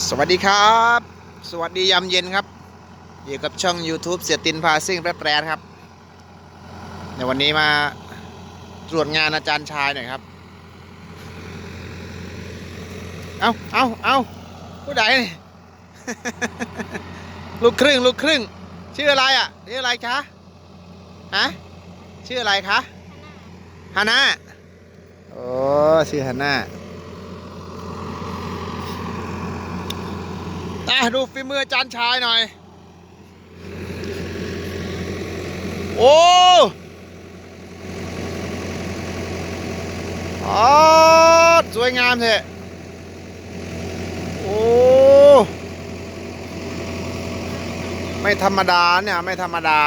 สวัสดีครับ สวัสดียามเย็นครับ อยู่กับช่อง YouTube เสียตินพาซิ่งแปรแปรครับ ในวันนี้มาตรวจงานอาจารย์ชายหน่อยครับ เอาเอาเอาผู้ใดนี่ลูกครึ่งลูกครึ่ง ชื่ออะไรอะชื่ออะไรคะฮะชื่ออะไรคะฮาน่าโอ้ชื่อฮาน่า อะดูฝีมืออาจารย์ชายหน่อย โอ้อสวยงามเถอะโอ้ ไม่ธรรมดาเนี่ย ไม่ธรรมดา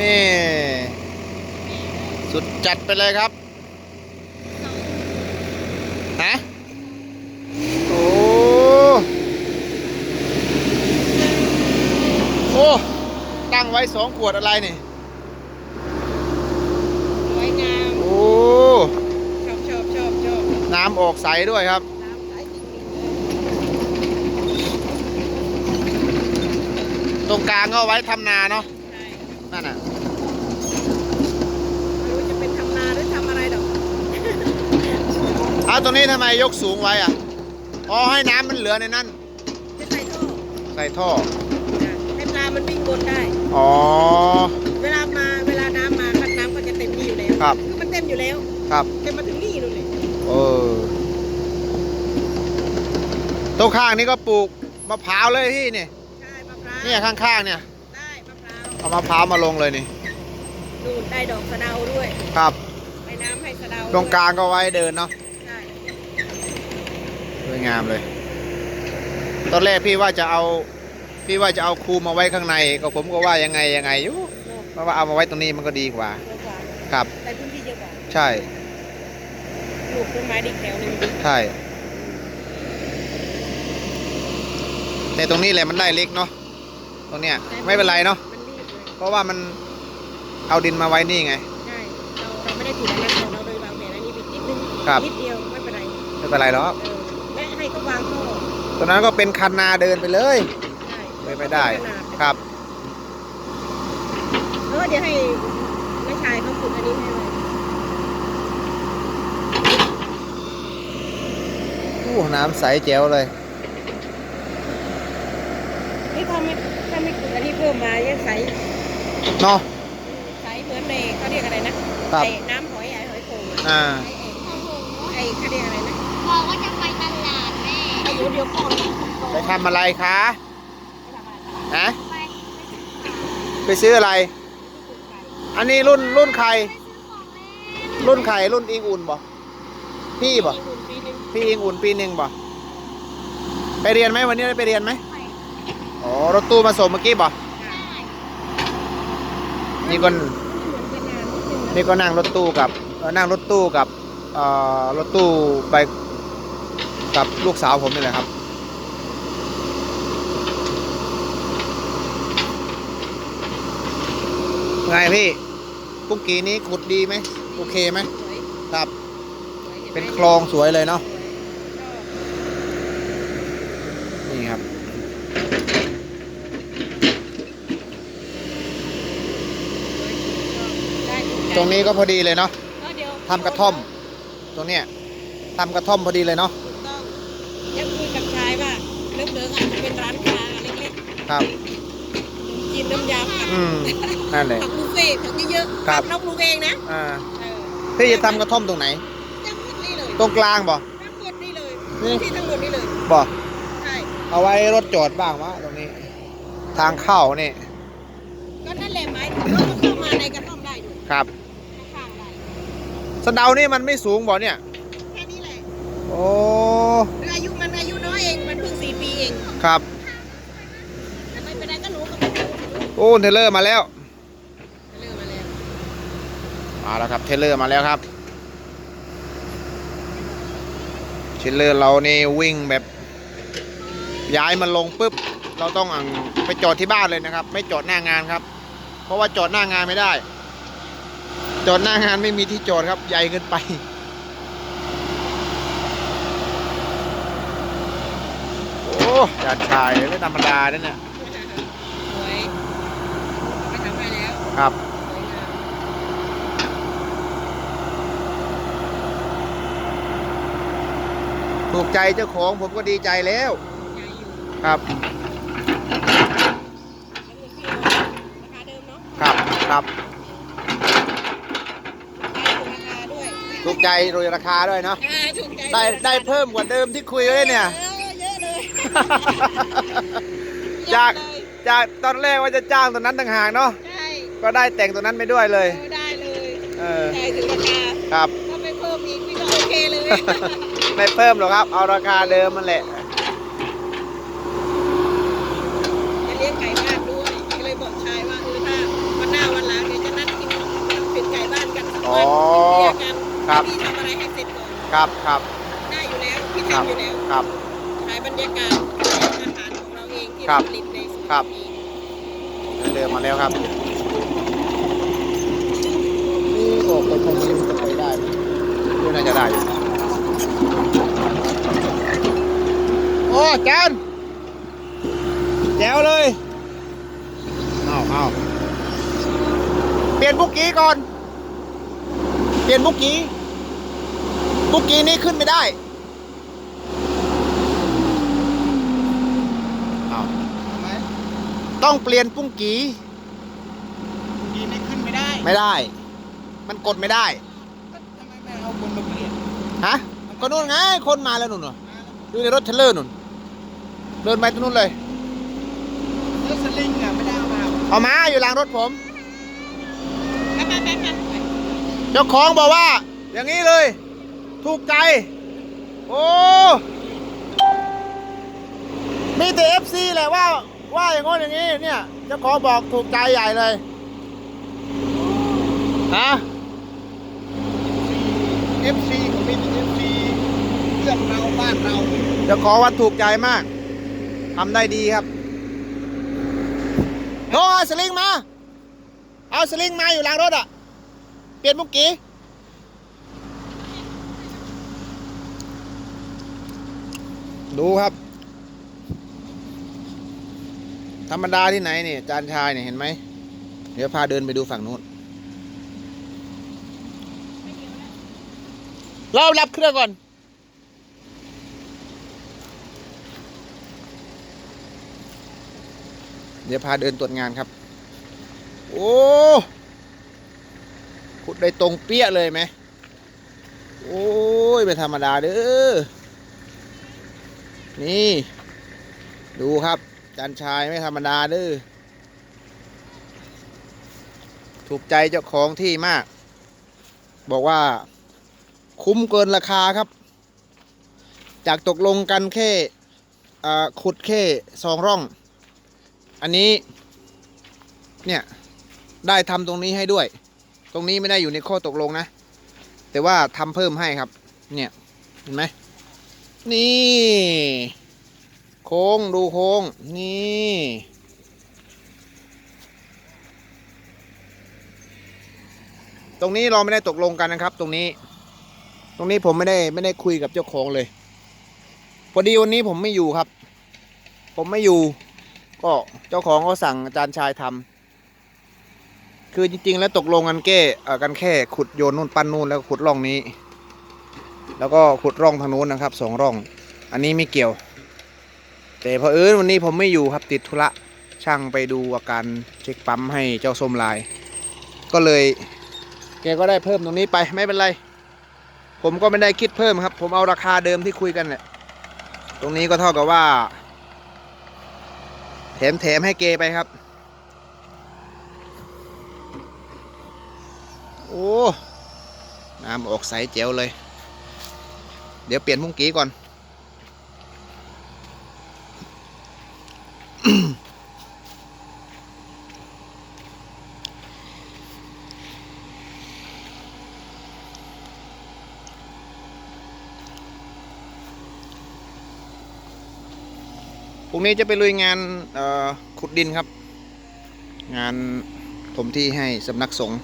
นี่สุดจัดไปเลยครับ ฮะ โอ้ โอ้ ตั้งไว้สองขวดอะไรนี่สวยงามโอ้ชอบชอบชอบชอบน้ำออกใสด้วยครับ น้ำใสจริงตรงกลางก็เอาไว้ทำนาเนาะๆใช่นั่นน่ะไม่รู้จะเป็นทำนาหรือทำอะไรดอกเอาตรงนี้ทำไมยกสูงไว้อะอ๋อให้น้ำมันเหลือในนั้น จะใส่ท่อ ใส่ท่อ บนได้ อ๋อ เวลามาเวลาน้ำมาคันน้ำก็จะเต็มนี่อยู่แล้วครับคือมันเต็มอยู่แล้วครับ เต็มมาถึงนี่นู่นเลยเออตรงข้างนี้ก็ปลูกมะพร้าวเลยพี่นี่ใช่มะพร้าวเนี่ยข้างๆเนี่ยได้มะพร้าวเอามะพร้าวมาลงเลยนี่นู่นได้ดอกสะเดาด้วยครับให้น้ำให้สะเดาตรงกลางก็ไว้เดินเนาะใช่สวยงามเลย ตอนแรกพี่ว่าจะเอา พี่ว่าจะเอาครูมาไว้ข้างใน ก็ผมก็ว่ายังไงยังไงอยู่โน่นเพราะว่าเอามาไว้ตรงนี้มันก็ดีกว่าเยอะกว่าครับได้พื้นที่เยอะกว่าใช่ปลูกต้นไม้ดีแถวหนึงใช่ แต่ตรงนี้แหละมันได้เล็กเนาะตรงเนี้ยไม่เป็นไรเนาะมันรีบเลยเพราะว่ามันเอาดินมาไว้นี่ไง ใช่เราเราไม่ได้ถูกอะไรเราเลยเราเนี่ยอันนี้บิดนิดนึงครับ นิดเดียวไม่เป็นไรไม่เป็นไรหรอกเออและให้เขาวางท่อตรงนั้นก็เป็นคันนาเดินไปเลยใช่ ไม่ไปได้ขนาดครับเออเดี๋ยวให้น้าชายเขาขุดอันนี้ให้เลยอู้น้ำใสแจ๋วเลย นี่ถ้าไม่ถ้าไม่ขุดอันนี้เพิ่มมายังใสเนาะใสเหมือนในเขาเรียกอะไรนะครับไอ้น้ำหอยไอ้หอยโข่งอะอ่าไอ้ไอ้ไอ้เขาเรียกอะไรนะบอกว่าจะไปตลาดแม่ไอ้เดี๋ยวเดี๋ยวก่อนไปทำอะไรคะไปทำอะไร ฮะไปซื้ออะไร อันนี้รุ่นรุ่นใคร รุ่นใครรุ่นอิงอุ่นบ่พี่บ่พี่อิงอุ่นปีหนึ่งบ่ไปเรียนไหมวันนี้ได้ไปเรียนไหมอ๋อรถตู้มาส่งเมื่อกี้บ่นี่ก็เหมือนกันนานนิดนึงนะนี่ก็นั่งรถตู้กับนั่งรถตู้กับรถตู้ไปกับลูกสาวผมนี่แหละครับ ไงพี่กุ๊กกีนี้ขุดดีไหมโอเคไหมสวยครับสวยห็นไหมเป็นคลองสวยเลยเนาะสวยชอบนี่ครับได้ถูกใจตรงนี้ก็พอดีเลยเนาะเออเดี๋ยวทำกระท่อม ตรงเนี้ยทำกระท่อมพอดีเลยเนาะถูกต้องยังคุยกับชายว่าเลิกเลิกอาจจะเป็นร้านค้าเล็กครับๆ กินน้ำยาผักอืมนั่นเลยผักบุฟเฟ่ต์ผักเยอะๆครับน้องปลูกเองนะอ่าเออพี่จะทำกระท่อมตรงไหนทั้งหมดนี่เลยตรงกลางบ่ ทั้งหมดนี่เลยนี่ ที่ทั้งหมดนี่เลยบ่ ใช่เอาไว้รถจอดบ้างวะตรงนี้ ทางเข้านี่ก็นั่นแหละไม้เราก็เข้ามาในกระท่อมได้อยู่ครับข้างๆได้สะเดานี่มันไม่สูงบ่เนี่ย แค่นี้แหละโอ้อายุมันอายุน้อยเองมันเพิ่งสี่ปีเองครับ แต่ไม่เป็นไรก็หนูก็ไม่รู้ โอ้เทรลเลอร์มาแล้วเริ่มมาแล้ว มาแล้วครับเทรลเลอร์มาแล้วครับเทรลเลอร์เรานี่วิ่งแบบย้ายมันลงปุ๊บ เราต้องอั่งไปจอดที่บ้านเลยนะครับ ไม่จอดหน้างานครับ เพราะว่าจอดหน้างานไม่ได้ จอดหน้างานไม่มีที่จอดครับใหญ่เกินไปจานชายไม่ธรรมดาเนี่ยเนี่ย สวยไปทำให้แล้ว ครับสวยงามถูกใจเจ้าของผมก็ดีใจแล้วใหญ่อยู่ครับราคาเดิมเนาะครับ ครับถูกราคาด้วยถูกใจโดยราคาด้วยเนาะอ่าถูกใจได้ได้เพิ่มกว่าเดิมที่คุยไว้เนี่ยเออเยอะเลยจากเยอะเลยจากตอนแรกว่าจะจ้างตัวนั้นต่างหากเนาะใช่ ก็ได้แต่งตัวนั้นไปด้วยเลยเออได้เลยเออ ใจถึงราคาครับ ถ้าไม่เพิ่มอีกพี่ก็โอเคเลย ไม่เพิ่มหรอกครับ เอาราคาเดิมมันแหละ จะเลี้ยงไก่บ้านด้วยก็เลยบอกชายว่าเออถ้าวันหน้าวันหลังเดี๋ยวจะนัดกินเป็ดไก่บ้านกันสักอ๋อวันเคลียร์กันครับ พี่ทำอะไรให้เสร็จก่อนครับครับได้อยู่แล้วพี่ครับทำอยู่แล้วครับ ขายบรรยากาศขายอาหารของเราเองที่ครัเราบผลิตในสวนครับ เอง เดิมมาแล้วครับ นี่โอ้คนคงไม่จะไปได้ไหมดูน่าจะได้อยู่โอ้จานแจ๋วเลยเอาเอาเปลี่ยนบุกกี้ก่อน เปลี่ยนบุกกี้บุกกี้นี้ขึ้นไม่ได้เอาไหมต้องเปลี่ยนปุ้งกีกีนี่ขึ้นไม่ได้ ไม่ได้ มันกดไม่ได้ ทำไมไม่เอาคนมาเปลี่ยนฮะ ก็นู่นไง คนมาแล้วนู่นน่ะอยู่ในรถเทรลเลอร์นู่น เดินไปตรงนู้นเลย แล้วสลิงอะไม่ได้เอามาเอามาอยู่หลังรถผมไปไปไปไปไปเจ้าของบอกว่า อย่างนี้เลย ถูกใจ โอ้ มีแต่เอฟซีแหละว่า ว่าอย่างง้นอย่างนี้เนี่ย เจ้าของบอกถูกใจใหญ่เลย ฮะ เอฟซีขาเป็นเอฟซีเพื่อนเราบ้านเราเจ้าขอว่าถูกใจมากทำได้ดีครับโน้เอาสลิงมา เอาสลิงมาอยู่หลังรถอะ เปลี่ยนมุกกี้ดูครับ ธรรมดาที่ไหนเนี่ยจานชายเนี่ยเห็นไหม เดี๋ยวพาเดินไปดูฝั่งนู้น เรารับเครื่องก่อน เดี๋ยวพาเดินตรวจงานครับ โอ้ขุดได้ตรงเปี้ยเลยไหม โอ้ยไม่ธรรมดาเด้อ นี่ ดูครับ จันชายไม่ธรรมดาเด้อ ถูกใจเจ้าของที่มาก บอกว่า คุ้มเกินราคาครับ จากตกลงกันแค่ขุดแค่สองร่อง อันนี้ เนี่ย ได้ทำตรงนี้ให้ด้วย ตรงนี้ไม่ได้อยู่ในข้อตกลงนะ แต่ว่าทำเพิ่มให้ครับ เนี่ย เห็นไหมนี่ โค้งดูโค้ง นี่ตรงนี้เราไม่ได้ตกลงกันนะครับ ตรงนี้ ตรงนี้ผมไม่ได้ไม่ได้คุยกับเจ้าของเลย พอดีวันนี้ผมไม่อยู่ครับ ผมไม่อยู่ ก็เจ้าของเขาสั่งอาจารย์ชายทำคือจริง ๆ แล้วตกลงกันแก่กันแค่ ขุดโยนนู่นปั้นนู่นแล้วขุดร่องนี้ แล้วก็ขุดร่องทางนู้นนะครับสองร่อง อันนี้ไม่เกี่ยว แต่พอเผอิญวันนี้ผมไม่อยู่ครับติดธุระช่างไปดูอาการเช็คปั๊มให้เจ้าส้มลาย ก็เลยแกก็ได้เพิ่มตรงนี้ไปไม่เป็นไร ผมก็ไม่ได้คิดเพิ่มครับ ผมเอาราคาเดิมที่คุยกันแหละตรงนี้ก็เท่ากับว่า แถมแถมให้เกไปครับ โอ้ น้ำออกใสเจ๋วเลย เดี๋ยวเปลี่ยนมุ้งกี้ก่อน งนี้จะไปลุยงานขุดดินครับ งานถมที่ให้สำนักสงฆ์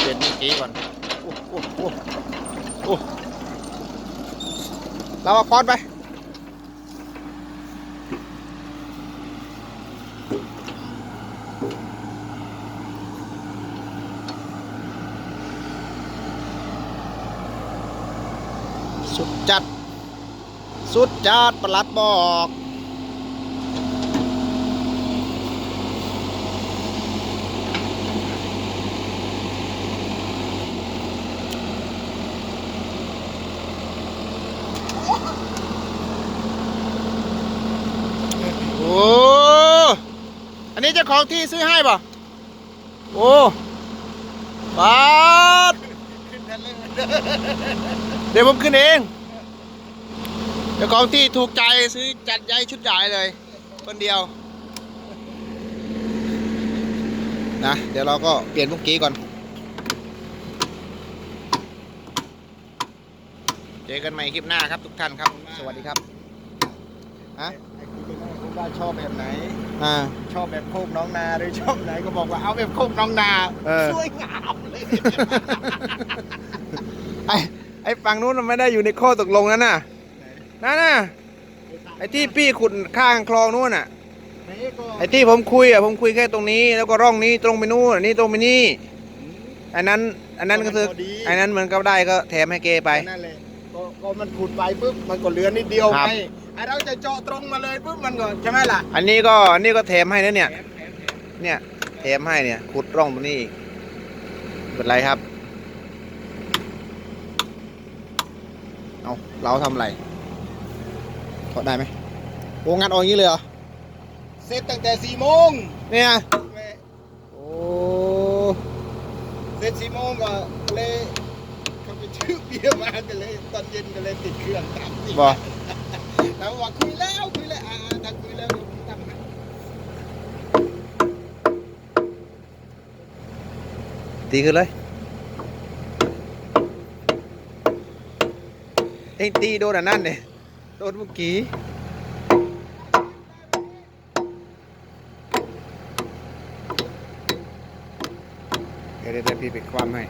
เปลี่ยนเมื่อกี้ก่อนโอ้โหโอ้โอ้เราเอาค้อนไป สุดจัด สุดจัดประหลัดบอก โอ้ อันนี้เจ้าของที่ซื้อให้ป่ะ โอ้ปาด ดี๋ยวผมขึ้นเองเจ้าของที่ถูกใจซื้อจัดใหญ่ชุดใหญ่เลย คนเดียว นะ เดี๋ยวเราก็เปลี่ยนพวกกี้ก่อน เจอกันใหม่คลิปหน้าครับทุกท่านครับ สวัสดีครับฮะไอ้คุณเป็นว่าผมว่าชอบแบบไหน อ่า ชอบแบบโคกน้องนาหรือชอบไหนก็บอกว่าเอาแบบโคกน้องนาเออสวยงามเลยไอ้ ไอ้ฝั่งนู้นมันไม่ได้อยู่ในข้อตกลงนั้นน่ะนั่นน่ะไอ้ที่พี่ขุดข้างคลองนู้นน่ะนี่ก็ไอ้ที่ผมคุยอะผมคุยแค่ตรงนี้ แล้วก็ร่องนี้ตรงไปนู่นอันนี้ตรงไปนี่อันนั้นอันนั้นก็คืออันนั้นมันก็ได้ก็แถมให้เกไปนั่นเลยก็ก็มันขุดไปปุ๊บมันก็เหลือนิดเดียวครับไงไอ้เราจะเจาะตรงมาเลยปุ๊บมันก็ใช่ไหมล่ะ อันนี้ก็อันนี้ก็แถมให้นะเนี่ยแถมแถมแถมเนี่ยแถมให้เนี่ยขุดร่องตรงนี้อีกไม่เป็นไรครับ เอาเราทำอะไรถอดได้ไหมโอ้งัดออกอย่างนี้เลยเหรอ เสร็จตั้งแต่สี่โมงเนี่ยแม่โอ้เสร็จสี่โมงก็เลยเขาไปชื่อเบียร์มากันเลยตอนเย็นก็เลยติดเครื่องตามที่บ่แล้วบอกคุยแล้วคุยแล้วอ่าทางคุยแล้วทำให้ตีขึ้นเลย เอ็งตีโดนอันนั่นเนี่ยโดนเมื่อกี้เดี๋ยวเดี๋ยวพี่ไปความให้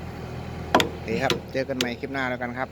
ดีครับ เจอกันใหม่คลิปหน้าแล้วกันครับ